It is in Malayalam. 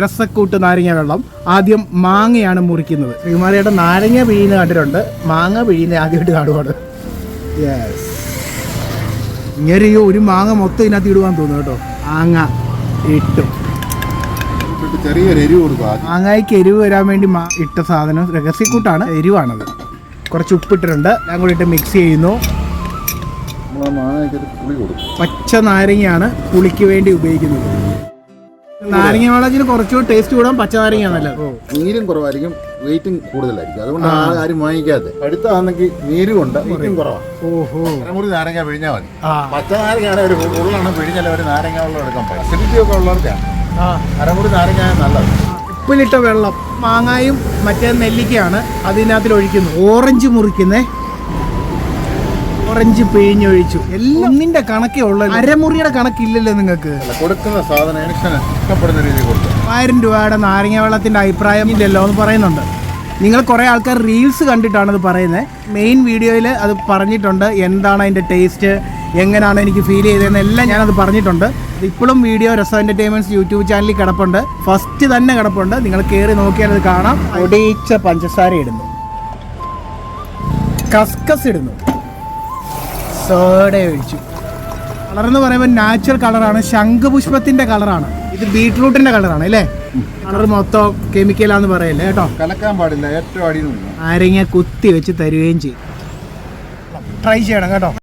രസക്കൂട്ട് നാരങ്ങ വെള്ളം. ആദ്യം മാങ്ങയാണ് മുറിക്കുന്നത്. ശ്രീമാരിയുടെ നാരങ്ങ പിഴിയുന്ന കണ്ടിട്ടുണ്ട്. മാങ്ങ പിഴിയുന്ന ആദ്യമായിട്ട് കാണുവാണ്. യെസ് ഇങ്ങനെ ഒരു മാങ്ങ മൊത്തം ഇതിനകത്ത് ഇടുവാൻ തോന്നുന്നു കേട്ടോ. മാങ്ങ ഇട്ടു. ചെറിയൊരു എരിവ് കൊടുക്കും മാങ്ങായ്ക്ക് എരിവ് വരാൻ വേണ്ടി ഇട്ട സാധനം രഹസ്യക്കൂട്ടാണ് എരിവാണത്. കുറച്ച് ഉപ്പിട്ടിട്ടുണ്ട്. ഞാൻ കൂടി ഇട്ട് മിക്സ് ചെയ്യുന്നു. പച്ച നാരങ്ങയാണ് പുളിക്ക് വേണ്ടി ഉപയോഗിക്കുന്നത്. നാരങ്ങ വെള്ളത്തിന് കുറച്ചുകൂടി ടേസ്റ്റ് കൂടാൻ പച്ച നാരങ്ങ നല്ലത് നീരും കുറവായിരിക്കും വെയിറ്റും കൂടുതലായിരിക്കും. അതുകൊണ്ട് ആരും വാങ്ങിക്കാതെ. അടുത്താണെങ്കിൽ നീരും ഉണ്ട് വെയിറ്റും കുറവാണ് ഓഹോ. അരമുറി നാരങ്ങ പിഴിഞ്ഞാൽ മതി. പച്ച നാരങ്ങയാണ് ഒരു ഉള്ളാണ് പിഴിഞ്ഞാൽ ഒരു നാരങ്ങ വെള്ളം എടുക്കാൻ പറ്റും. അസിഡിറ്റി ഒക്കെ ഉള്ളവർക്കാണ്. അരമുറി നാരങ്ങ നല്ലത്. ഉപ്പിലിട്ട വെള്ളം മാങ്ങായും മറ്റേ നെല്ലിക്കയാണ് അതിനകത്തിൽ ഒഴിക്കുന്നത് ഓറഞ്ച് മുറിക്കുന്നേ. ഓറഞ്ച് പിഴിഞ്ഞൊഴിച്ചു എല്ലാം ഒന്നിന്റെ കണക്കേ ഉള്ളൂ. അരമുറിയുടെ കണക്കില്ലല്ലോ നിങ്ങൾക്ക്. കൊടുക്കുന്ന സാധനം ഇഷ്ടപ്പെടുന്ന രീതിയിൽ കൊടുക്കും. ആയിരം രൂപയുടെ നാരങ്ങ വെള്ളത്തിന്റെ അഭിപ്രായം ഇല്ലല്ലോ എന്ന് പറയുന്നുണ്ട്. നിങ്ങൾ കുറേ ആൾക്കാർ റീൽസ് കണ്ടിട്ടാണ് അത് പറയുന്നത് മെയിൻ വീഡിയോയിൽ അത് പറഞ്ഞിട്ടുണ്ട്. എന്താണ് അതിന്റെ ടേസ്റ്റ് എങ്ങനെയാണ് എനിക്ക് ഫീൽ ചെയ്തതെന്ന് എല്ലാം ഞാനത് പറഞ്ഞിട്ടുണ്ട്. ഇപ്പോഴും വീഡിയോ രസ എന്റർടൈൻമെന്റ്സ് യൂട്യൂബ് ചാനലിൽ കിടപ്പുണ്ട്. ഫസ്റ്റ് തന്നെ കിടപ്പുണ്ട്. നിങ്ങൾ കയറി നോക്കിയാൽ അത് കാണാം. ഒടിയിച്ച പഞ്ചസാര ഇടുന്നു. കസ്കസ് ഇടുന്നു. സോഡ ഒഴിച്ചു. കളർ എന്ന് പറയുമ്പോൾ നാച്ചുറൽ കളറാണ് ശംഖുപുഷ്പത്തിന്റെ കളറാണ് ഇത് ബീട്രൂട്ടിന്റെ കളറാണ് അല്ലേ? കളർ മൊത്തം കെമിക്കലാന്ന് പറയല്ലേ കേട്ടോ? കലക്കാൻ പാടില്ല ഏറ്റവും അടിയിൽ ആരെങ്കിലും കുത്തി വെച്ച് തരുകയും ചെയ്യും. ട്രൈ ചെയ്യണം കേട്ടോ.